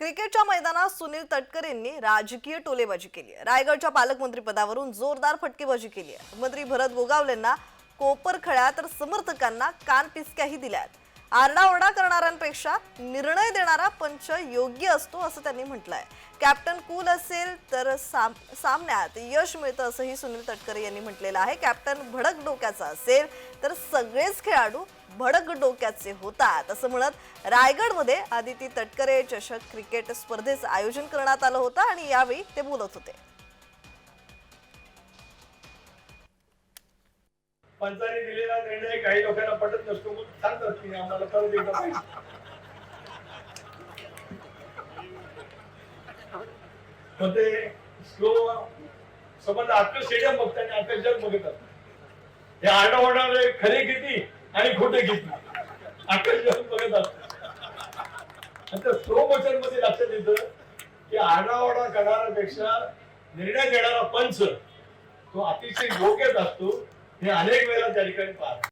क्रिकेटच्या मैदानात सुनील तटकरेंनी राजकीय टोलेबाजी केली आहे. रायगडच्या पालकमंत्री पदावरून जोरदार फटकेबाजी केली आहे. मंत्री भरत गोगावलेंना कोपरखळ्या तर समर्थकांना कानपिसक्याही दिल्या आहेत आरडाओरडा करणाऱ्यांपेक्षा निर्णय देणारा पंच योग्य असतो असं त्यांनी म्हटलंय. कॅप्टन कूल असेल तर साम सामन्यात यश मिळतं असंही सुनील तटकरे यांनी म्हटलेलं आहे. कॅप्टन भडक डोक्याचा असेल तर सगळेच खेळाडू भडक डोक्याचे होतात असं म्हणत रायगडमध्ये आदिती तटकरे चषक क्रिकेट स्पर्धेचं आयोजन करण्यात आलं होतं आणि यावेळी ते बोलत होते. पंचाने दिलेला निर्णय काही लोकांना पटत सांगतात की आम्हाला परत एकदा पाहिजे मग ते स्लो समज अख्खं स्टेडियम बघतात आणि अख्खं जग बघतात हे आरडाओरडा खरे किती आणि खोटे किती अख्खं जग बघत असतात आणि त्या स्लो मोशनमध्ये लक्षात येतं की आरडाओरडा करणाऱ्यापेक्षा निर्णय घेणारा पंच तो अतिशय योग्यच असतो हे अनेक वेळा त्या ठिकाणी पाहतो